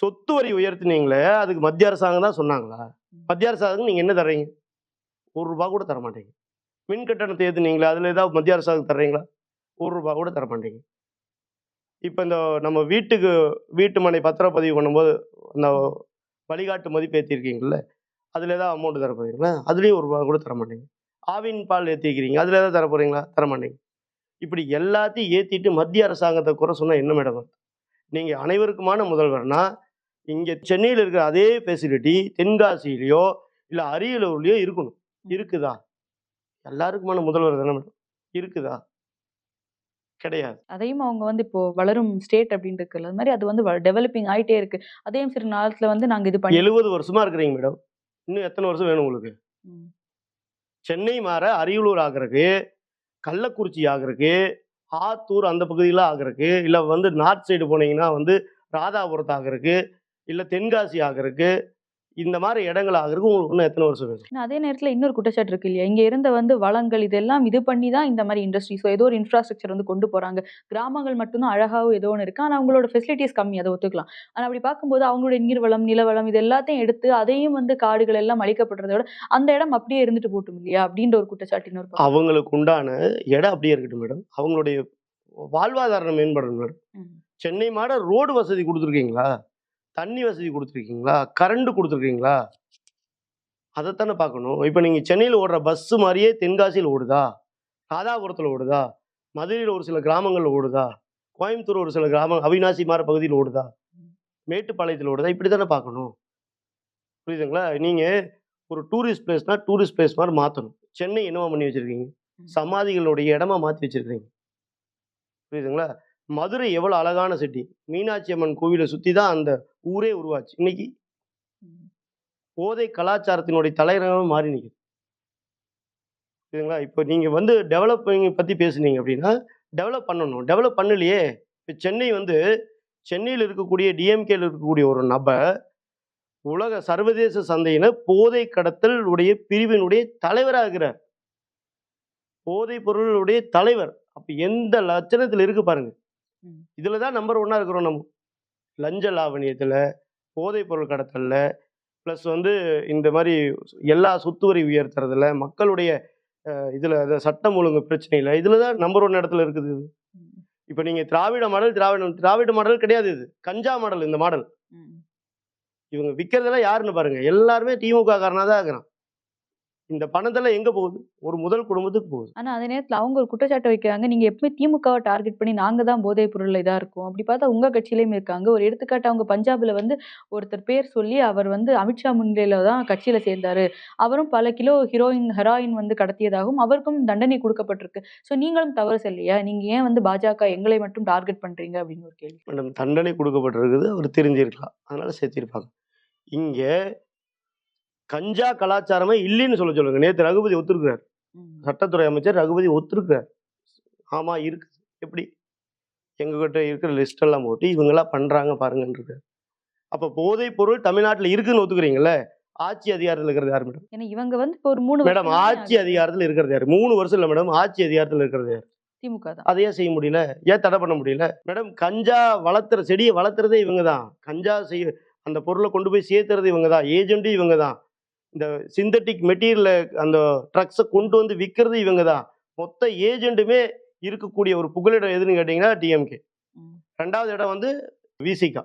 Speaker 1: சொத்து வரி உயர்த்தினீங்களே அதுக்கு மத்திய அரசாங்கம் தான் சொன்னாங்களா? மத்திய அரசாங்கம் நீங்கள் என்ன தர்றீங்க? ஒரு ரூபா கூட தர மாட்டீங்க. மின் கட்டணத்தை ஏற்றுனீங்களா அதில் ஏதாவது மத்திய அரசாங்கம் தர்றீங்களா? ஒரு ரூபா கூட தர மாட்டீங்க. இப்போ இந்த நம்ம வீட்டுக்கு வீட்டு மனை பத்திரப்பதிவு பண்ணும்போது அந்த வழிகாட்டு மதிப்பு ஏற்றிருக்கீங்கல்ல அதில் ஏதாவது அமௌண்ட் தர போகிறீங்களா அதுலேயும் ஒரு ரூபா கூட தர மாட்டீங்க. ஆவின் பால் ஏற்றிக்கிறீங்க அதில் ஏதாவது தர போகிறீங்களா தர மாட்டீங்க. இப்படி எல்லாத்தையும் ஏற்றிட்டு மத்திய அரசாங்கத்தை குறை சொன்னால் என்ன மேடம் நீங்கள் அனைவருக்குமான முதல்வர்னா இங்கே சென்னையில் இருக்கிற அதே ஃபெசிலிட்டி தென்காசியிலையோ இல்லை அரியலூர்லேயோ இருக்கணும். இருக்குதா? எல்லாருக்குமான முதல்வர் தானே மேடம்? இருக்குதா? கிடையாது.
Speaker 2: அதையும் அவங்க வந்து இப்போ வளரும் ஸ்டேட் அப்படின்னு இருக்குல்ல அது மாதிரி அது வந்து டெவலப்பிங் ஆயிட்டே இருக்கு. அதையும் சிறு நாளத்துல வந்து நாங்க இது பண்ணி
Speaker 1: எழுபது வருஷமா இருக்கிறீங்க மேடம் இன்னும் எத்தனை வருஷம் வேணும் உங்களுக்கு. சென்னை மாற அரியலூர் ஆகிறதுக்கு கள்ளக்குறிச்சி ஆகிறதுக்கு ஆத்தூர் அந்த பகுதியில் ஆகிறதுக்கு இல்லை வந்து நார்த் சைடு போனீங்கன்னா வந்து ராதாபுரத்து ஆகிறதுக்கு இல்லை தென்காசி ஆகிறதுக்கு இந்த மாதிரி இடங்கள் ஆகிறதுக்கு உங்களுக்கு இன்னும் எத்தனை வருஷம் வேணும்?
Speaker 2: அதே நேரத்துல இன்னொரு குற்றச்சாட்டு இருக்கு இல்லையா? இங்க இருந்த வந்து வளங்கள் இதெல்லாம் இது பண்ணி தான் இந்த மாதிரி இண்டஸ்ட்ரீஸோ ஏதோ ஒரு இன்ஃப்ராஸ்ட்ரக்சர் வந்து கொண்டு போறாங்க. கிராமங்கள் மட்டும்தான் அழகாவும் ஏதோ ஒன்று இருக்கு. ஆனா அவங்களோட ஃபெசிலிட்டிஸ் கம்மி அதை ஒத்துக்கலாம். ஆனா அப்படி பார்க்கும்போது அவங்களோட நீர் வளம் நிலவளம் இது எல்லாத்தையும் எடுத்து அதையும் வந்து காடுகள் எல்லாம் அழிக்கப்படுறதை விட அந்த இடம் அப்படியே இருந்துட்டு போட்டும் இல்லையா? அப்படின்ற ஒரு குற்றச்சாட்டு இன்னொரு.
Speaker 1: அவங்களுக்கு உண்டான இடம் அப்படியே இருக்கட்டும் மேடம் அவங்களுடைய வாழ்வாதாரம் மேம்படணும் மேடம். சென்னை மாட ரோடு வசதி கொடுத்துருக்கீங்களா? தண்ணி வசதி கொடுத்துருக்கீங்களா? கரண்ட் கொடுத்துருக்கீங்களா? அதைத்தானே பார்க்கணும். இப்போ நீங்கள் சென்னையில் ஓடுற பஸ்ஸு மாதிரியே தென்காசியில் ஓடுதா? ராதாபுரத்தில் ஓடுதா? மதுரையில் ஒரு சில கிராமங்களில் ஓடுதா? கோயம்புத்தூர் ஒரு சில கிராமம் அவினாசி மாற பகுதியில் ஓடுதா? மேட்டுப்பாளையத்தில் ஓடுதா? இப்படி தானே பார்க்கணும். புரியுதுங்களா? நீங்கள் ஒரு டூரிஸ்ட் பிளேஸ்னால் டூரிஸ்ட் பிளேஸ் மாதிரி மாற்றணும் சென்னை என்னவா பண்ணி வச்சுருக்கீங்க? சமாதிகளுடைய இடமா மாற்றி வச்சிருக்கீங்க. புரியுதுங்களா? மதுரை எவ்வளோ அழகான சிட்டி மீனாட்சி அம்மன் கோவிலை சுற்றி தான் அந்த ஊரே உருவாச்சு. இன்னைக்கு. போதை கலாச்சாரத்தினுடைய தலைநகரம் மாறி நிற்குது புரியுதுங்களா? இப்போ நீங்கள் வந்து டெவலப்பிங் பற்றி பேசுனீங்க அப்படின்னா டெவலப் பண்ணணும். டெவலப் பண்ணலையே. இப்போ சென்னை வந்து சென்னையில் இருக்கக்கூடிய டிஎம்கேல இருக்கக்கூடிய ஒரு நபர் உலக சர்வதேச சந்தையில போதை கடத்தல் உடைய பிரிவினுடைய தலைவராகிறார் போதைப் பொருளுடைய தலைவர். அப்ப எந்த லட்சணத்துல இருக்கு பாருங்க. இதுல தான் நம்பர் ஒன்னா இருக்கிறோம் நம்ம. லஞ்ச லாவணியத்துல போதைப் பொருள் கடத்தல்ல ப்ளஸ் வந்து இந்த மாதிரி எல்லா சொத்து வரி உயர்த்துறதுல மக்களுடைய இதுல சட்டம் ஒழுங்கு பிரச்சனையில இதுல தான் நம்பர் ஒன் இடத்துல இருக்குது இது. இப்போ நீங்க திராவிட மாடல் திராவிட திராவிட மாடல் கிடையாது இது கஞ்சா மாடல் இந்த மாடல். இவங்க விற்கிறதெல்லாம் யாருன்னு பாருங்க எல்லாருமே திமுக காரனா தான் இருக்கிறான் இந்த பணத்தெல்லாம் எங்க போகுது? ஒரு முதல் குடும்பத்துக்கு போகுது.
Speaker 2: ஆனா அதே நேரத்துல அவங்க ஒரு குற்றச்சாட்டு வைக்கிறாங்க. நீங்க எப்பவுமே திமுகவை டார்கெட் பண்ணி நாங்க தான் போதைப் பொருள்ல இதா இருக்கும். அப்படி பார்த்தா உங்க கட்சியிலயும் இருக்காங்க. ஒரு எடுத்துக்காட்டு அவங்க பஞ்சாப்ல வந்து ஒருத்தர் பேர் சொல்லி அவர் வந்து அமித்ஷா முன்னிலையில தான் கட்சியில சேர்ந்தாரு. அவரும் பல கிலோ ஹீரோயின் ஹெராயின் வந்து கடத்தியதாகவும் அவருக்கும் தண்டனை கொடுக்கப்பட்டிருக்கு. சோ நீங்களும் தவறு செய்யலையா? நீங்க ஏன் வந்து பாஜக எங்களை மட்டும் டார்கெட் பண்றீங்க? அப்படின்னு ஒரு கேள்வி.
Speaker 1: மேடம் தண்டனை கொடுக்கப்பட்டிருக்குது. அவர் தெரிஞ்சிருக்கலாம். அதனால சேர்த்திருப்பாங்க. இங்க கஞ்சா கலாச்சாரமே இல்லைன்னு சொல்ல சொல்லுங்க. நேத்து ரகுபதி ஒத்துருக்கிறார். சட்டத்துறை அமைச்சர் ரகுபதி ஒத்துருக்கிறார். ஆமா இருக்கு. எப்படி? எங்ககிட்ட இருக்கிற லிஸ்ட் எல்லாம் போட்டு இவங்கெல்லாம் பண்றாங்க இருக்காரு அப்ப போதைப் பொருள் தமிழ்நாட்டுல இருக்குன்னு ஒத்துக்கிறீங்கல்ல? ஆட்சி அதிகாரத்தில் இருக்கிறது யார் மேடம்
Speaker 2: ஏன்னா இவங்க வந்து இப்போ ஒரு மூணு
Speaker 1: மேடம் ஆட்சி அதிகாரத்தில் இருக்கிறது யார்? மூணு வருஷம் இல்லை மேடம் ஆட்சி அதிகாரத்தில் இருக்கிறது யார்?
Speaker 2: திமுக தான்.
Speaker 1: அதையே செய்ய முடியல. ஏன் தடை பண்ண முடியல? மேடம் கஞ்சா வளர்த்துற செடியை வளர்த்துறதே இவங்க தான். கஞ்சா செய்ய அந்த பொருளை கொண்டு போய் சேர்த்துறது இவங்க தான். ஏஜென்ட்டும் இவங்க தான். இந்த சிந்தட்டிக் மெட்டீரியல அந்த ட்ரக்ஸை கொண்டு வந்து விற்கிறது இவங்க தான் மொத்த ஏஜென்ட்டுமே இருக்கக்கூடிய ஒரு புகலிடம் எதுன்னு கேட்டிங்கன்னா டிஎம்கே. ரெண்டாவது இடம் வந்து விசிகா.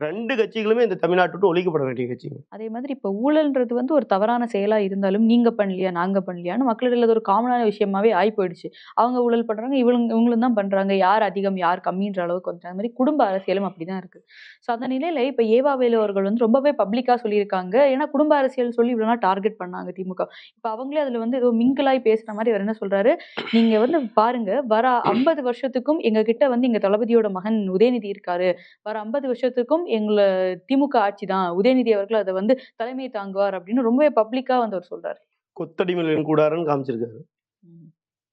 Speaker 1: ரெண்டு கட்சிகளுமே இந்த தமிழ்நாட்டு ஒழிக்கப்பட வேண்டிய கட்சிங்க
Speaker 2: அதே மாதிரி இப்போ ஊழல்ன்றது வந்து ஒரு தவறான செயலா இருந்தாலும் நீங்க பண்ணலையா நாங்க பண்ணலையான்னு மக்களிடையே அது ஒரு காமனான விஷயமாவே ஆகி போயிடுச்சு அவங்க ஊழல் பண்றாங்க இவங்க இவங்களும் தான் பண்றாங்க யார் அதிகம் யார் கம்மின்ற அளவுக்கு வந்து மாதிரி குடும்ப அரசியலும் அப்படிதான் இருக்கு. ஸோ அந்த நிலையில இப்போ ஏவா வேலு அவர்கள் வந்து ரொம்பவே பப்ளிக்கா சொல்லியிருக்காங்க. ஏன்னா குடும்ப அரசியல் சொல்லி இவ்வளவு நாள் டார்கெட் பண்ணாங்க திமுக. இப்போ அவங்களே அதுல வந்து ஏதோ மிங்கிளாய் பேசுற மாதிரி அவர் என்ன சொல்றாரு? நீங்க வந்து பாருங்க வர ஐம்பது வருஷத்துக்கும் எங்க கிட்ட வந்து எங்க தளபதியோட மகன் உதயநிதி இருக்காரு. வர ஐம்பது வருஷத்துக்கும் எங்களை திமுக ஆட்சி தான் உதயநிதி அவர்கள் அதை வந்து தலைமை தாங்குவார் அப்படின்னு ரொம்பவே பப்ளிக்கா வந்து அவர் சொல்றாரு.
Speaker 1: கொத்தடிமையின் கூடாரன்னு காமிச்சிருக்காரு.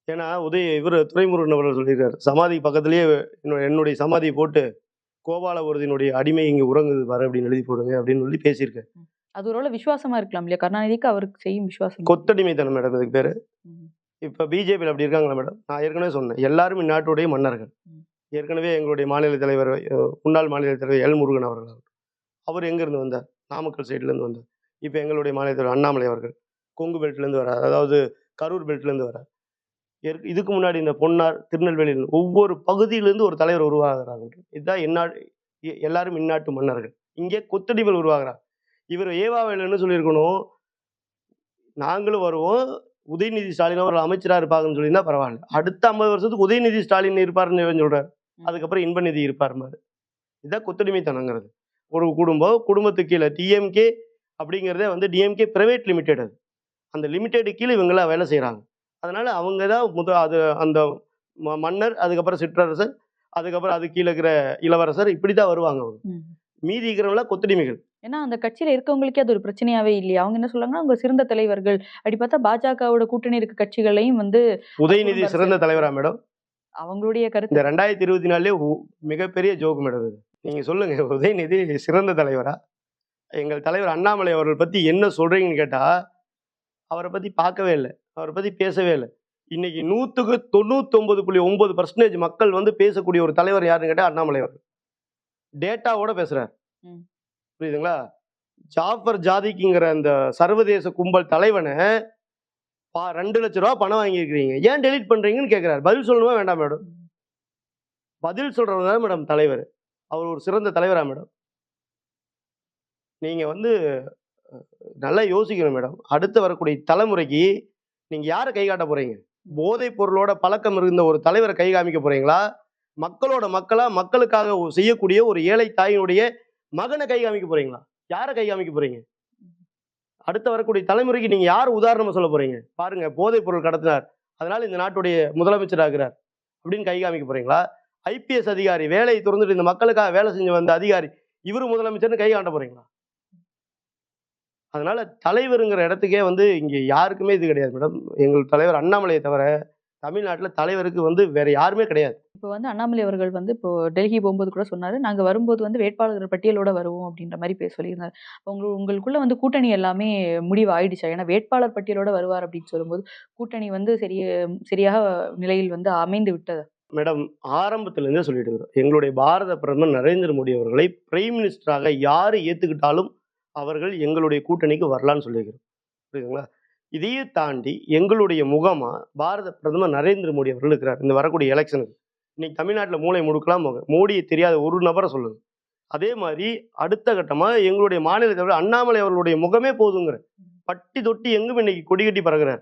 Speaker 1: ஏன்னா உதய இவர் துரைமுருகன் அவர்கள் சொல்லியிருக்காரு. சமாதி பக்கத்துலேயே என்னுடைய சமாதியை போட்டு கோபாலபுரத்தினுடைய அடிமை இங்கே உறங்குது பாரு அப்படின்னு எழுதி போடுங்க அப்படின்னு சொல்லி பேசியிருக்காரு.
Speaker 2: அது ஒரு விசுவாசமா இருக்கலாம் இல்லையா? கருணாநிதிக்கு அவருக்கு செய்யும் விசுவாசம்.
Speaker 1: கொத்தடிமைத்தனம் மேடம் இதுக்கு பேர். இப்போ பிஜேபியில் அப்படி இருக்காங்களா மேடம்? நான் ஏற்கனவே சொன்னேன். எல்லாரும் இந்நாட்டுடைய மன்னர்கள். ஏற்கனவே எங்களுடைய மாநில தலைவர் முன்னாள் மாநில தலைவர் எல் முருகன் அவர்கள் அவர் எங்கேருந்து வந்தார்? நாமக்கல் சைட்லேருந்து வந்தார். இப்போ எங்களுடைய மாநில தலைவர் அண்ணாமலை அவர்கள் கொங்கு பெல்ட்லேருந்து வரார். அதாவது கரூர் பெல்ட்லேருந்து வரார். இதுக்கு முன்னாடி இந்த பொன்னார் திருநெல்வேலியில் ஒவ்வொரு பகுதியிலேருந்து ஒரு தலைவர் உருவாகிறாங்க இதுதான் என்னா எ- எல்லாரும் இந்நாட்டு மன்னர்கள். இங்கே கொத்தடிகள் உருவாகிறார். இவர் ஏவாவேலன்னு என்ன சொல்லியிருக்கணும்? நாங்களும் வருவோம் உதயநிதி ஸ்டாலின் அவர் அமைச்சராக இருப்பாங்கன்னு சொல்லியிருந்தா பரவாயில்ல. அடுத்த ஐம்பது வருஷத்துக்கு உதயநிதி ஸ்டாலின் இருப்பாருன்னு
Speaker 2: சொல்கிறார்
Speaker 1: அதுக்கப்புறம் இன்பநிதி இருப்பாருமாரு இதுதான் கொத்தடிமைத்தனங்கிறது. ஒரு குடும்பம் குடும்பத்துக்கு கீழே டிஎம்கே அப்படிங்கிறதே வந்து டிஎம்கே பிரைவேட் லிமிடெட் அது. அந்த லிமிடெட் கீழே இவங்கெல்லாம் வேலை செய்கிறாங்க அதனால அவங்க தான் முத அது அந்த மன்னர் அதுக்கப்புறம் சிற்றரசர் அதுக்கப்புறம் அது கீழே இருக்கிற இளவரசர் இப்படி தான் வருவாங்க அவங்க. மீதி இருக்கிறவங்கள கொத்தடிமைகள்.
Speaker 2: ஏன்னா அந்த கட்சியில இருக்கவங்களுக்கே அது ஒரு பிரச்சனையாவே இல்லையா? அவங்க என்ன சொல்றாங்கன்னா அவங்க சிறந்த தலைவர்கள். அப்படி பார்த்தா பாஜகவோட கூட்டணி இருக்க கட்சிகளையும் வந்து
Speaker 1: உதயநிதி சிறந்த தலைவரா மேடம்?
Speaker 2: அவங்களுடைய
Speaker 1: இந்த
Speaker 2: கருத்து
Speaker 1: ரெண்டாயிரத்தி இருபத்தி நாலுலேயே மிகப்பெரிய ஜோக் மேடம் இது நீங்க சொல்லுங்க உதயநிதி சிறந்த தலைவரா? எங்கள் தலைவர் அண்ணாமலை அவர்கள் பத்தி என்ன சொல்றீங்கன்னு கேட்டா அவரை பத்தி பார்க்கவே இல்லை. அவரை பத்தி பேசவே இல்லை. இன்னைக்கு நூத்துக்கு தொண்ணூத்தொன்பது புள்ளி ஒன்பது பர்சன்டேஜ் மக்கள் வந்து பேசக்கூடிய ஒரு தலைவர் யாருன்னு கேட்டா அண்ணாமலை அவர்கள். டேட்டாவோட பேசுறார்.
Speaker 2: ம்.
Speaker 1: புரியுதுங்களா? ஜாஃபர் ஜாதிக்குங்கிற அந்த சர்வதேச கும்பல் தலைவனை பா ரெண்டு லட்ச ரூபா பணம் வாங்கியிருக்கிறீங்க. ஏன் டெலீட் பண்ணுறீங்கன்னு கேட்குறாரு பதில் சொல்லணுமா வேண்டாம் மேடம் பதில் சொல்கிறவங்க தான் மேடம் தலைவர். அவர் ஒரு சிறந்த தலைவரா மேடம் நீங்கள் வந்து நல்லா யோசிக்கணும் மேடம் அடுத்து வரக்கூடிய தலைமுறைக்கு நீங்கள் யாரை கை காட்ட போகிறீங்க போதைப் பொருளோட பழக்கம் இருந்த ஒரு தலைவரை கை காமிக்க போகிறீங்களா மக்களோட மக்களாக மக்களுக்காக செய்யக்கூடிய ஒரு ஏழை தாயினுடைய மகனை கை காமிக்க போகிறீங்களா யாரை கை காமிக்க போகிறீங்க அடுத்து வரக்கூடிய தலைமுறைக்கு நீங்கள் யார் உதாரணமாக சொல்ல போகிறீங்க பாருங்கள் போதைப் பொருள் கடத்தினார். அதனால் இந்த நாட்டுடைய முதலமைச்சர் ஆகிறார் அப்படின்னு கை காமிக்க போகிறீங்களா ஐபிஎஸ் அதிகாரி வேலையை திறந்துட்டு இந்த மக்களுக்காக வேலை செஞ்சு வந்த அதிகாரி இவர் முதலமைச்சர்னு கை காட்ட போகிறீங்களா அதனால் தலைவருங்கிற இடத்துக்கே வந்து இங்கே யாருக்குமே இது கிடையாது மேடம். எங்கள் தலைவர் அண்ணாமலையை தவிர தமிழ்நாட்டுல தலைவருக்கு வந்து வேற யாருமே கிடையாது.
Speaker 2: இப்போ வந்து அண்ணாமலை அவர்கள் வந்து இப்போ டெல்லி போகும்போது கூட சொன்னாரு நாங்க வரும்போது வந்து வேட்பாளர்கள் பட்டியலோட வருவோம் அப்படின்ற மாதிரி பேச சொல்லியிருந்தாரு. உங்க உங்களுக்குள்ள வந்து கூட்டணி எல்லாமே முடிவு ஆயிடுச்சா ஏன்னா வேட்பாளர் பட்டியலோட வருவார் அப்படின்னு சொல்லும்போது கூட்டணி வந்து சரிய சரியாக நிலையில் வந்து அமைந்து விட்டது?
Speaker 1: மேடம் ஆரம்பத்துல இருந்தே சொல்லிட்டு இருக்கிறோம். எங்களுடைய பாரத பிரதமர் நரேந்திர மோடி அவர்களை பிரைம் மினிஸ்டராக யாரு ஏத்துக்கிட்டாலும் அவர்கள் எங்களுடைய கூட்டணிக்கு வரலான்னு சொல்லியிருக்கிறோம். புரியுதுங்களா? இதையே தாண்டி எங்களுடைய முகமா பாரத பிரதமர் நரேந்திர மோடி அவர்கள் இருக்கிறார். இந்த வரக்கூடிய எலெக்ஷனுக்கு இன்னைக்கு தமிழ்நாட்டில் மூளை முடுக்கலாம் மோடியை தெரியாத ஒரு நபரை சொல்லுங்க. அதே மாதிரி அடுத்த கட்டமா எங்களுடைய மாநில தலைவர் அண்ணாமலை அவர்களுடைய முகமே போதுங்கிற. பட்டி தொட்டி எங்கும் இன்னைக்கு கொடி கட்டி பறகுறார்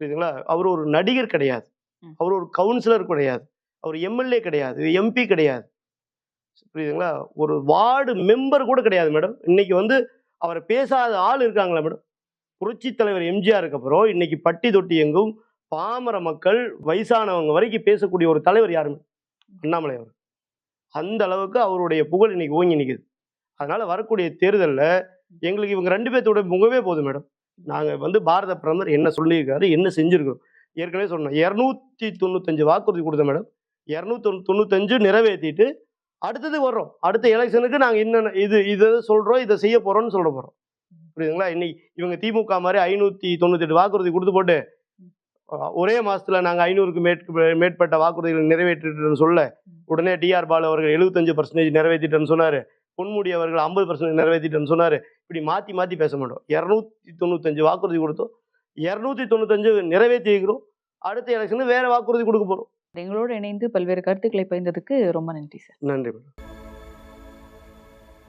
Speaker 1: புரியுதுங்களா? அவர் ஒரு நடிகர் கிடையாது. அவர் ஒரு கவுன்சிலர் கிடையாது. அவர் எம்எல்ஏ கிடையாது. எம்பி கிடையாது. புரியுதுங்களா? ஒரு வார்டு மெம்பர் கூட கிடையாது மேடம் இன்னைக்கு வந்து அவரை பேசாத ஆள் இருக்காங்களா மேடம் புரட்சி தலைவர் எம்ஜிஆருக்கு அப்புறம் இன்னைக்கு பட்டி தொட்டி எங்கும் பாமர மக்கள் வயசானவங்க வரைக்கும் பேசக்கூடிய ஒரு தலைவர் யாருமே அண்ணாமலை அவர் அந்த அளவுக்கு அவருடைய புகழ் இன்னைக்கு ஓங்கி நிற்குது அதனால வரக்கூடிய தேர்தலில் எங்களுக்கு இவங்க ரெண்டு பேர்த்தோட முகவே போதும் மேடம். நாங்கள் வந்து பாரத பிரதமர் என்ன சொல்லியிருக்காரு என்ன செஞ்சுருக்கிறோம். ஏற்கனவே சொன்னோம் இரநூத்தி தொண்ணூத்தஞ்சு வாக்குறுதி கொடுத்தோம் மேடம். இரநூத்தி தொண்ணூத்தஞ்சு நிறைவேற்றிட்டு அடுத்தது வர்றோம். அடுத்த எலெக்ஷனுக்கு நாங்கள் என்னென்ன இது இதை சொல்கிறோம் இதை செய்ய போகிறோம்னு சொல்ல போகிறோம் புரியுதுங்களா? இன்னைக்கு இவங்க திமுக மாதிரி ஐநூற்றி தொண்ணூத்தெட்டு வாக்குறுதி கொடுத்து போட்டு ஒரே மாசத்துல நாங்கள் ஐநூறுக்கு மேற் மேற்பட்ட வாக்குறுதிகள் நிறைவேற்றிட்டோம்னு சொல்ல உடனே டிஆர் பாலு அவர்கள் எழுபத்தஞ்சு பர்சன்டேஜ் நிறைவேற்றிட்டேன்னு சொன்னார். பொன்முடி அவர்கள் ஐம்பது பர்சன்டேஜ் நிறைவேற்றிட்டேன்னு சொன்னார். இப்படி மாற்றி மாற்றி பேச மாட்டோம். இரநூத்தி தொண்ணூத்தஞ்சு வாக்குறுதி கொடுத்தோம். இரநூத்தி தொண்ணூத்தஞ்சு நிறைவேற்றி இருக்கிறோம் அடுத்த எலெக்ஷனுக்கு வேற வாக்குறுதி கொடுக்க போகிறோம்
Speaker 2: எங்களோடு இணைந்து பல்வேறு கருத்துக்களை பகிர்ந்ததுக்கு ரொம்ப நன்றி சார்.
Speaker 1: நன்றி மேடம்.